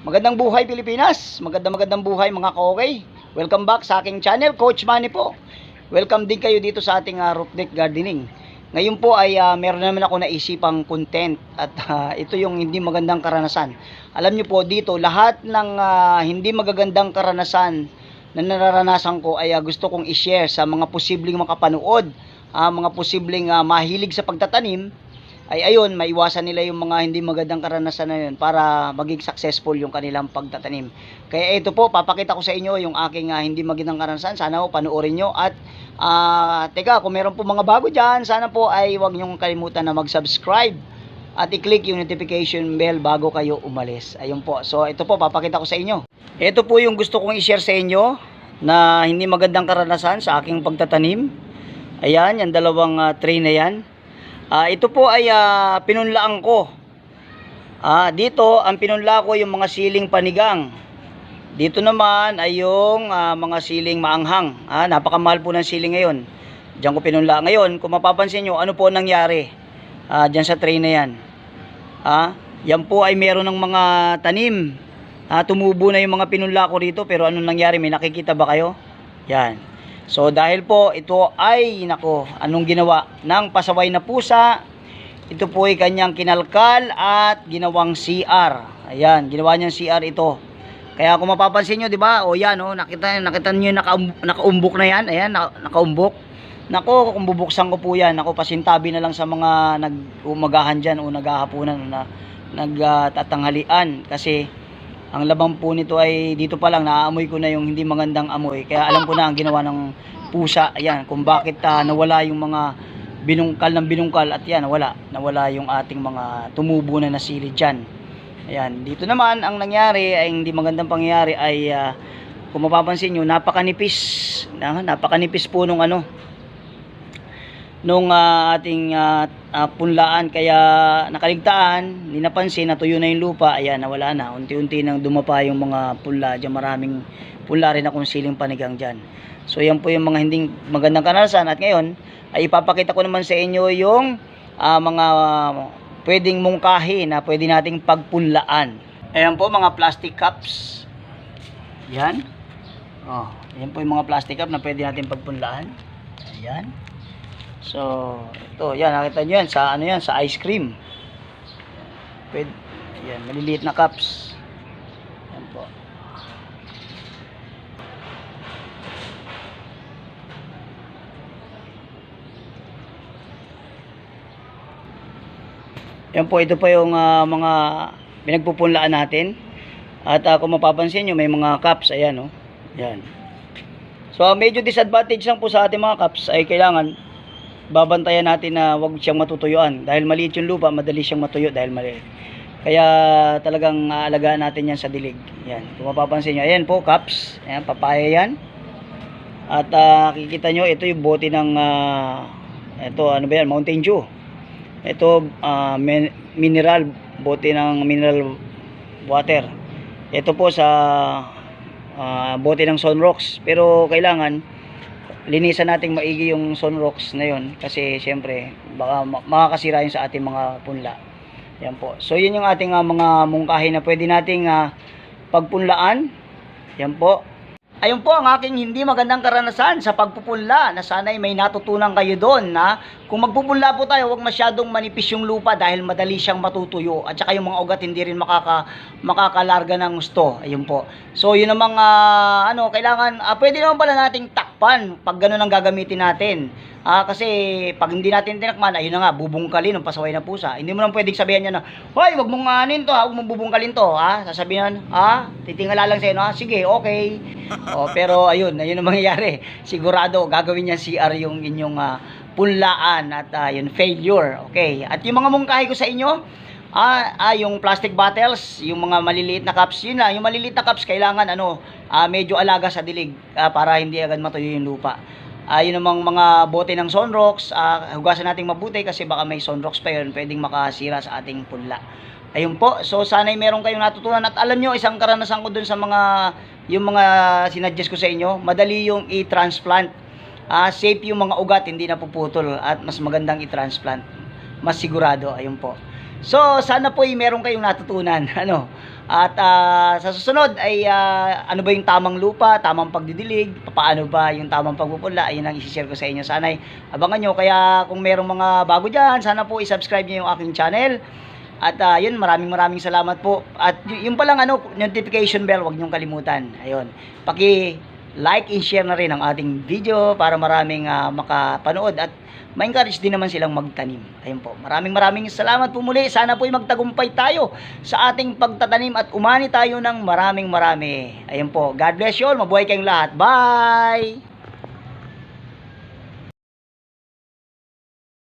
Magandang buhay Pilipinas. Magandang magandang buhay mga ka-okay. Welcome back sa aking channel, Coach Manny po. Welcome din kayo dito sa ating uh, roof deck gardening. Ngayon po ay ah, meron naman ako naisipang content at ah, ito yung hindi magandang karanasan. Alam niyo po dito lahat ng ah, hindi magagandang karanasan na nararanasan ko ay ah, gusto kong i-share sa mga posibleng makapanood, ah, mga posibleng ah, mahilig sa pagtatanim ay ayun, maiwasan nila yung mga hindi magandang karanasan na yun para maging successful yung kanilang pagtatanim. Kaya ito po, papakita ko sa inyo yung aking ah, hindi magandang karanasan. Sana po panoorin nyo. At ah, teka, kung meron po mga bago dyan, sana po ay huwag nyong kalimutan na mag-subscribe at i-click yung notification bell bago kayo umalis. Ayun po. So ito po, papakita ko sa inyo. Ito po yung gusto kong i-share sa inyo na hindi magandang karanasan sa aking pagtatanim. Ayan, yung dalawang ah, tray na yan. Ah, ito po ay ah, pinunlaan ko. Ah, dito ang pinunla ko yung mga siling panigang. Dito naman ay yung ah, mga siling maanghang. Ah, napakamahal po ng siling ngayon. Diyan ko pinunla. Ngayon, kung mapapansin nyo, ano po ang nangyari? Ah, diyan sa tray na yan. Ah, yan po ay meron ng mga tanim. Ah, tumubo na yung mga pinunla ko dito pero anong nangyari? May nakikita ba kayo? Yan. So dahil po ito ay nako, anong ginawa ng pasaway na pusa? Ito po ay kanyang kinalkal at ginawang CR. Ayan, ginawa niyang CR ito. Kaya kung mapapansin niyo, 'di ba? O yan, oh, nakita nakita niyo naka, nakaumbok na 'yan. Ayan, naka, nakaumbok. Nako, kung bubuksan ko po 'yan, ako pasintabi na lang sa mga nag-umagahan diyan o naghahapunan o na nagtatanghalian kasi ang labang po nito ay dito pa lang naaamoy ko na yung hindi magandang amoy. Kaya alam ko na ang ginawa ng pusa. Ayan, kung bakit ah, nawala yung mga binungkal ng binungkal at yan, nawala. Nawala yung ating mga tumubo na nasili dyan. Ayan, dito naman ang nangyari ay hindi magandang pangyayari ay ah, kung mapapansin nyo, napakanipis. Na, napakanipis po nung ano, nung ah, ating ah, ah, punlaan kaya nakaligtaan, hindi napansin natuyo na yung lupa, ayan nawala na. Unti-unti nang dumapa yung mga punla, diyan maraming punla rin akong siling panigang diyan. So yan po yung mga hindi magandang karanasan at ngayon ay ipapakita ko naman sa inyo yung ah, mga pwedeng mungkahi na pwede nating pagpunlaan. Ayan po mga plastic cups. Yan. Oh, yan po yung mga plastic cup na pwede natin pagpunlaan. Ayan. So, ito, yan, nakita nyo yan, sa ano yan, sa ice cream. Pwede, yan, maliliit na cups. Yan po. Yan po, ito po yung ah, mga pinagpupunlaan natin. At ah, kung mapapansin nyo, may mga cups, ayan, oh. Yan. So, medyo disadvantage lang po sa ating mga cups ay kailangan babantayan natin na wag siyang matutuyuan. Dahil maliit yung lupa madali siyang matuyo dahil maliit. Kaya talagang aalagaan natin yan sa dilig. Yan. Kung mapapansin nyo ayan po cups. Ayan papaya yan. At ah, kikita nyo ito yung bote ng ah, ito ano ba yan? Mountain Dew. Ito ah, min- mineral bote ng mineral water. Ito po sa ah, bote ng Sunrocks pero kailangan linisan nating maigi yung sunrocks na yun kasi syempre baka ma- makakasira yun sa ating mga punla. Yan po. So yun yung ating ah, mga mungkahi na pwede nating ah, pagpunlaan. Yan po. Ayun po ang aking hindi magandang karanasan sa pagpupunla na sana'y may natutunan kayo doon na kung magpupunla po tayo huwag masyadong manipis yung lupa dahil madali siyang matutuyo at saka yung mga ugat hindi rin makaka, makakalarga ng gusto. Ayun po. So yun ang mga ano kailangan ah, pwede naman pala nating takpan pag ganun ang gagamitin natin Ah, kasi pag hindi natin tinakman, ayun na nga, bubungkalin ng pasaway na pusa. Hindi mo lang pwedeng sabihan niya na, Hoy, wag mong anin to, ha? wag mong bubungkalin to, ha? Sasabihan, ha? Titingala lang sa'yo, ha? Sige, okay. oh, pero ayun, ayun ang mangyayari. Sigurado, gagawin niya CR yung inyong ah, punlaan at ah, yun, failure. Okay. At yung mga mungkahi ko sa inyo, Ah, ah, yung plastic bottles, yung mga maliliit na cups, yun lang, yung maliliit na cups kailangan ano, ah, medyo alaga sa dilig ah, para hindi agad matuyo yung lupa. Ah, yun namang mga bote ng sunrocks, ah, hugasan nating mabuti kasi baka may sunrocks pa yun, pwedeng makasira sa ating punla. Ayun po, so sana'y meron kayong natutunan at alam nyo, isang karanasan ko dun sa mga, yung mga sinadjust ko sa inyo, madali yung i-transplant. Ah, safe yung mga ugat, hindi napuputol at mas magandang i-transplant. Mas sigurado, ayun po. So, sana po ay meron kayong natutunan. Ano? At ah, sa susunod ay ah, ano ba yung tamang lupa, tamang pagdidilig, paano ba yung tamang pagpupunla, ayun ang isi-share ko sa inyo. Sana ay abangan nyo. Kaya kung merong mga bago dyan, sana po i-subscribe nyo yung aking channel. At ah, yun, maraming maraming salamat po. At yung palang ano, notification bell, wag niyong kalimutan. Ayun. Paki like and share na rin ang ating video para maraming ah, makapanood at ma-encourage din naman silang magtanim. Ayun po. Maraming maraming salamat po muli. Sana po ay magtagumpay tayo sa ating pagtatanim at umani tayo ng maraming marami. Ayun po. God bless you all. Mabuhay kayong lahat. Bye!